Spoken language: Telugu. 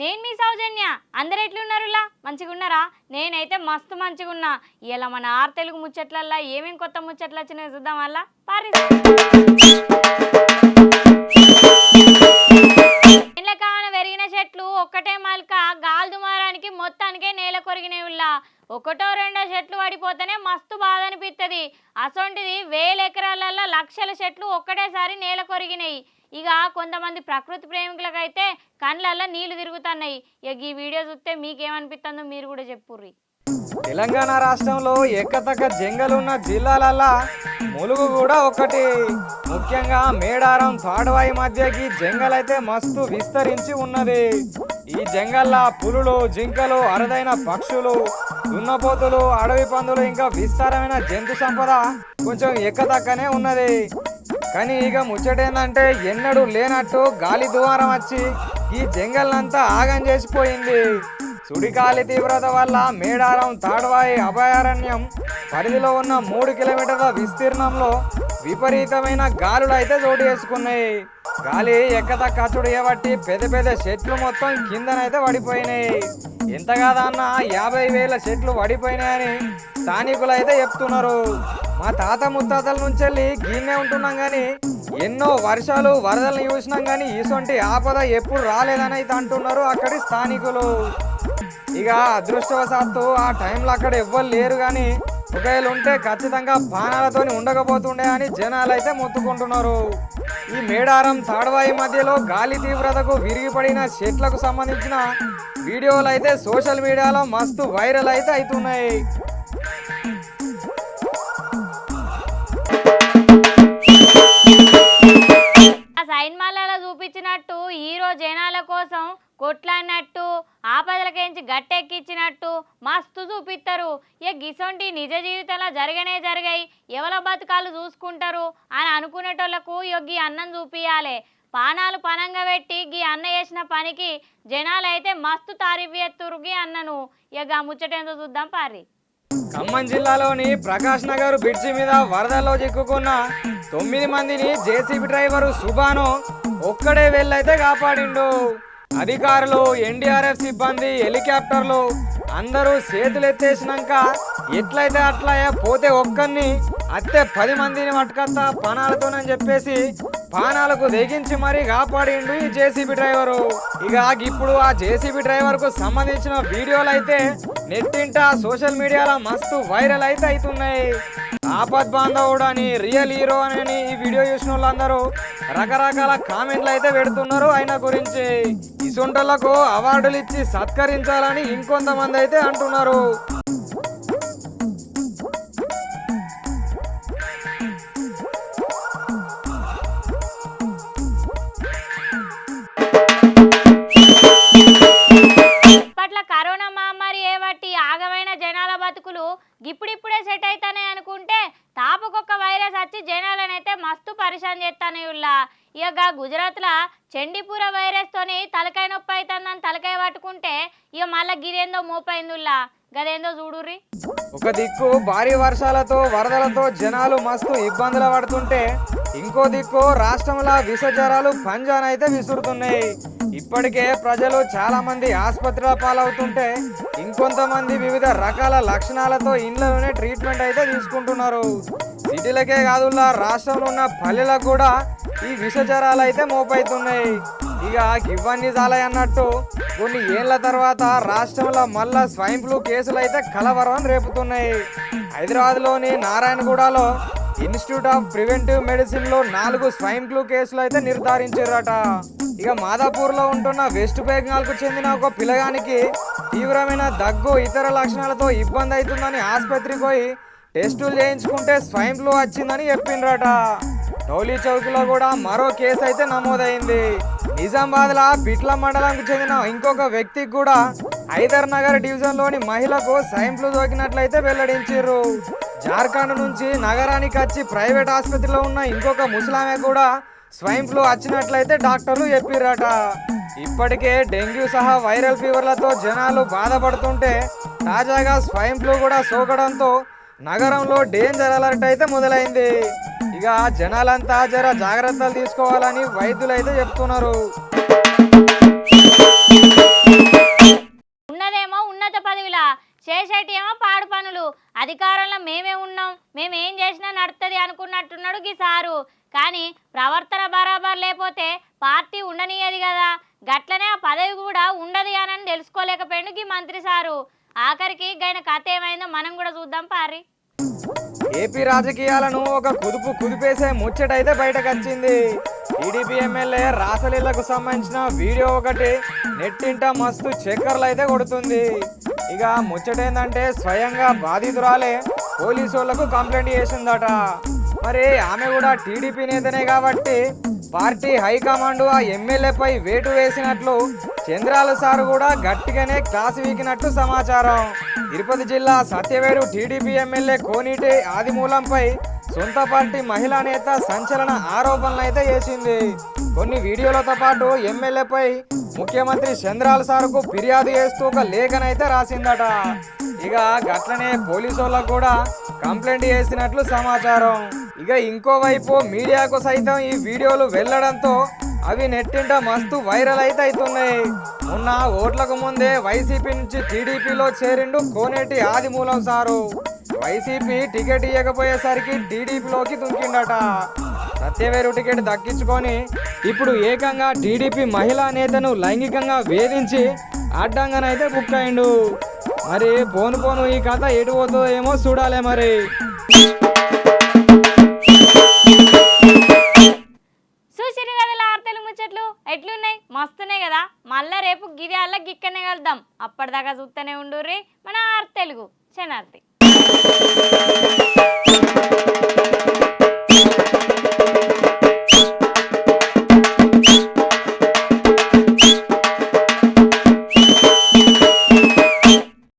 నేను మీ సౌజన్య. అందరు ఎట్లున్నారులా? మంచిగా ఉన్నారా నేనైతే మస్తు మంచిగా ఉన్నా ఇలా మన ఆరు తెలుగు ముచ్చట్లల్లా ఏమేం కొత్త ముచ్చట్లు వచ్చినాయో చూద్దాం వల్ల పారి ఇండ్ల పెరిగిన చెట్లు ఒక్కటే మల్క గాలి దుమారానికి మొత్తానికే నేల కొరిగినాయి ఉల్లా ఒకటో రెండో చెట్లు పడిపోతేనే మస్తు బాధ అనిపిస్తుంది అసొంటిది వేల ఎకరాలలో లక్షల చెట్లు ఒక్కటేసారి నేల కొరిగినాయి. ఇక కొంతమంది ప్రకృతి ప్రేమికులకైతే కండ్లల్లో నీళ్ళు తిరుగుతున్నాయి. ఇక ఈ వీడియో చూస్తే మీకేమనిపిస్తుందో మీరు కూడా చెప్పుర్రి. తెలంగాణ రాష్ట్రంలో ఎక్కతక్క జంగలున్న జిల్లాలల్లా ములుగు కూడా ఒకటి ముఖ్యంగా మేడారం తాడవాయి మధ్యకి జంగల్ అయితే మస్తు విస్తరించి ఉన్నది. ఈ జంగల్లా పులులు జింకలు అరుదైన పక్షులు దున్నపోతులు అడవి పందులు ఇంకా విస్తారమైన జంతు సంపద కొంచెం ఎక్కతక్కనే ఉన్నది. కానీ ఇక ముచ్చటేందంటే ఎన్నడూ లేనట్టు గాలి దువారం వచ్చి ఈ జంగల్నంతా ఆగం చేసిపోయింది. సుడిగాలి తీవ్రత వల్ల మేడారం తాడ్వాయి అభయారణ్యం పరిధిలో ఉన్న మూడు కిలోమీటర్ల విస్తీర్ణంలో విపరీతమైన గాలులు అయితే చోటు చేసుకున్నాయి. గాలి ఎక్కద కచ్చుడు ఏబట్టి పెద్ద పెద్ద చెట్లు మొత్తం కిందనైతే పడిపోయినాయి. ఎంత కాదన్న యాభై వేల చెట్లు పడిపోయినాయని స్థానికులు అయితే చెప్తున్నారు. మా తాత ముత్తాతల నుంచి వెళ్ళి గిన్నే ఉంటున్నాం కానీ ఎన్నో వర్షాలు వరదలను చూసినాం కానీ ఇసొంటి ఆపద ఎప్పుడు రాలేదని అయితే అంటున్నారు అక్కడి స్థానికులు. ఇక అదృష్టవశాత్తు ఆ టైంలో అక్కడ ఎవ్వరు లేరు కానీ ఒకవేళ ఉంటే ఖచ్చితంగా బాణాలతో ఉండకపోతుండే అని జనాలు అయితే మొత్తుకుంటున్నారు. ఈ మేడారం తాడవాయి మధ్యలో గాలి తీవ్రతకు విరిగిపడిన చెట్లకు సంబంధించిన వీడియోలు అయితే సోషల్ మీడియాలో మస్తు వైరల్ అయితే అవుతున్నాయి. కొట్లాడినట్టు ఆపదలకేంచి గట్టెక్కిచ్చినట్టు మస్తు చూపిస్తారు ఇక గిసొంటి నిజ జీవితంలో జరగనే జరిగాయి ఎవల బతుకాలు చూసుకుంటారు అని అనుకునేటోళ్ళకు యొగ్గి అన్నం చూపియాలి పానాలు పనంగా పెట్టి గీ అన్న చేసిన పనికి జనాలు అయితే మస్తు తారీఫ్ ఎత్తురు గీ అన్నను. ఇక ముచ్చటేందో చూద్దాం పారి ఖమ్మం జిల్లాలోని ప్రకాష్ నగర్ బ్రిడ్జి మీద వరదల్లో చిక్కుకున్న తొమ్మిది మందిని జేసీబీ డ్రైవరు సుబాను ఒక్కడే వెళ్ళైతే కాపాడిండు. అధికారులు ఎన్డీఆర్ఎఫ్ సిబ్బంది హెలికాప్టర్లు అందరూ చేతులు ఎత్తేసినాక ఎట్లయితే అట్లా పోతే ఒక్కరిని అత్తే పది మందిని పట్టుకత్తా పనాలతోనని చెప్పేసి పానాలకు తెగించి మరీ కాపాడిండు ఈ జేసీబీ డ్రైవరు. ఇక ఇప్పుడు ఆ జేసీబీ డ్రైవర్కు సంబంధించిన వీడియోలు అయితే నెట్టింట సోషల్ మీడియాలో మస్తు వైరల్ అయితే అవుతున్నాయి ఆపద్ బాంధవుడు అని రియల్ హీరో అని ఈ వీడియో చూసిన వాళ్ళందరూ రకరకాల కామెంట్లు అయితే పెడుతున్నారు ఆయన గురించి. ఇసుంటలకు అవార్డులు ఇచ్చి సత్కరించాలని ఇంకొంతమంది అయితే అంటున్నారు. మస్తు చేస్తాను చేస్తానే ఇక గుజరాత్లో చండీపూర వైరస్ తోని తలకాయ నొప్పి అవుతుందని తలకాయ పట్టుకుంటే ఇక మళ్ళీ గిదేందో మోపైందుల్లా గదేందో చూడుర్రి. ఒక దిక్కు భారీ వర్షాలతో వరదలతో జనాలు మస్తు ఇబ్బందులు పడుతుంటే ఇంకో దిక్కు రాష్ట్రంలో విష జ్వరాలు పంజానైతే విసురుతున్నాయి. ఇప్పటికే ప్రజలు చాలా మంది ఆసుపత్రుల పాలవుతుంటే ఇంకొంతమంది వివిధ రకాల లక్షణాలతో ఇండ్లలోనే ట్రీట్మెంట్ అయితే తీసుకుంటున్నారు. సిటీలకే కాదులా రాష్ట్రంలో ఉన్న పల్లెలకు కూడా ఈ విషచరాలు అయితే మోపైతున్నాయి. ఇక ఇవన్నీ చాలే అన్నట్టు కొన్ని ఏళ్ళ తర్వాత రాష్ట్రంలో మళ్ళా స్వైన్ ఫ్లూ కేసులు అయితే కలవరం రేపుతున్నాయి. హైదరాబాద్లోని నారాయణగూడలో ఇన్స్టిట్యూట్ ఆఫ్ ప్రివెంటివ్ మెడిసిన్లో నాలుగు స్వైన్ ఫ్లూ కేసులు అయితే నిర్ధారించారట. ఇక మాదాపూర్లో ఉంటున్న వెస్ట్ బెంగాల్కు చెందిన ఒక పిల్లగానికి తీవ్రమైన దగ్గు ఇతర లక్షణాలతో ఇబ్బంది అవుతుందని ఆసుపత్రికి పోయి టెస్టులు చేయించుకుంటే స్వైన్ ఫ్లూ వచ్చిందని చెప్పిండ్రట. టౌలీ చౌక్లో కూడా మరో కేసు అయితే నమోదైంది. నిజామాబాద్ల పిట్ల మండలంకు చెందిన ఇంకొక వ్యక్తికి కూడా హైదర్ నగర్ డివిజన్లోని మహిళకు స్వైన్ ఫ్లూ సోకినట్లయితే వెల్లడించారు జార్ఖండ్ నుంచి నగరానికి వచ్చి ప్రైవేట్ ఆసుపత్రిలో ఉన్న ఇంకొక ముసలామె కూడా స్వైన్ ఫ్లూ వచ్చినట్లయితే డాక్టర్లు చెప్పిరట ఇప్పటికే డెంగ్యూ సహా వైరల్ ఫీవర్లతో జనాలు బాధపడుతుంటే తాజాగా స్వైన్ ఫ్లూ కూడా సోకడంతో నగరంలో డేంజర్ అలర్ట్ అయితే మొదలైంది. ఇక జనాలంతా జర జాగ్రత్తలు తీసుకోవాలని వైద్యులు అయితే చెప్తున్నారు. ఉన్నదేమో ఉన్నత పదవిలా చేసేటి ఏమో పాడు పనులు. అధికారంలో మేమే ఉన్నాం మేమేం చేసినా నడుతుంది అనుకున్నట్టున్నాడు సారు. కానీ ప్రవర్తన బరాబర్ లేకపోతే పార్టీ ఉండనీయదు కదా గట్లనే ఆ పదవి కూడా ఉండదు అని తెలుసుకోలేకపోయిండు గీ మంత్రి సారు. ఆఖరికి గైన కథ ఏమైందో మనం కూడా చూద్దాం పారి. ఏపీ రాజకీయాలను ఒక కుదుపు కుదిపేసే ముచ్చటైతే బయటకు వచ్చింది టీడీపీ ఎమ్మెల్యే రాసలీలకు సంబంధించిన వీడియో ఒకటి నెట్టింట మస్తు చక్కర్లు అయితే కొడుతుంది. ఇక ముచ్చటేందంటే స్వయంగా బాధితురాలే పోలీసు వాళ్ళకు కంప్లైంట్ చేసిందట. మరి ఆమె కూడా టీడీపీ నేతనే కాబట్టి పార్టీ హైకమాండ్ ఆ ఎమ్మెల్యేపై వేటు వేసినట్లు చంద్రాల సార్ కూడా గట్టిగానే క్లాస్ వీకినట్టు సమాచారం. తిరుపతి జిల్లా సత్యవేడు టీడీపీ ఎమ్మెల్యే కోనీటి ఆదిమూలంపై సొంత పార్టీ మహిళా నేత సంచలన ఆరోపణలు అయితే చేసింది కొన్ని వీడియోలతో పాటు ఎమ్మెల్యేపై ముఖ్యమంత్రి చంద్రాల సార్కు ఫిర్యాదు చేస్తూ ఒక లేఖనైతే రాసిందట. ఇక గట్లనే పోలీసు వాళ్ళకు కూడా కంప్లైంట్ చేసినట్లు సమాచారం. ఇక ఇంకోవైపు మీడియాకు సైతం ఈ వీడియోలు వెళ్ళడంతో అవి నెట్టింట మస్తు వైరల్ అయితే అవుతున్నాయి మొన్న ఓట్లకు ముందే వైసీపీ నుంచి టీడీపీలో చేరిండు Koneti Adimulam sir. YCP ticket ఇవ్వకపోయేసరికి టీడీపీలోకి దుంకిండట. సత్యవేరు టికెట్ దక్కించుకొని ఇప్పుడు ఏకంగా టీడీపీ మహిళా నేతను లైంగికంగా వేధించి అడ్డంగానైతే బుక్ అయిండు. మరి పోను పోను ఈ కథ ఎటు పోతుందో ఏమో చూడాలి మరి. గిది ఇక్కడనే కలుద్దాం. అప్పటిదాకా చూస్తూనే ఉండుర్రి మన ఆర్తెలుగు శనార్థి